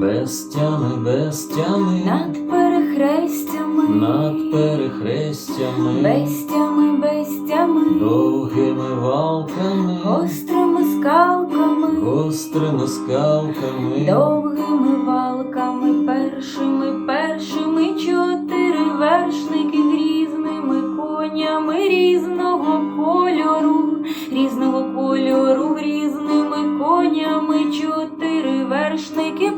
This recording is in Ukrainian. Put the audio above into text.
Бестями, бестями, над перехрестями, над перехрестями, бестями, бестями, довгими валками, гострими скалками, гострими скалками, довгими валками, першими, першими чотири вершники грізними конями різного кольору, різного кольору, різними конями чотири вершники.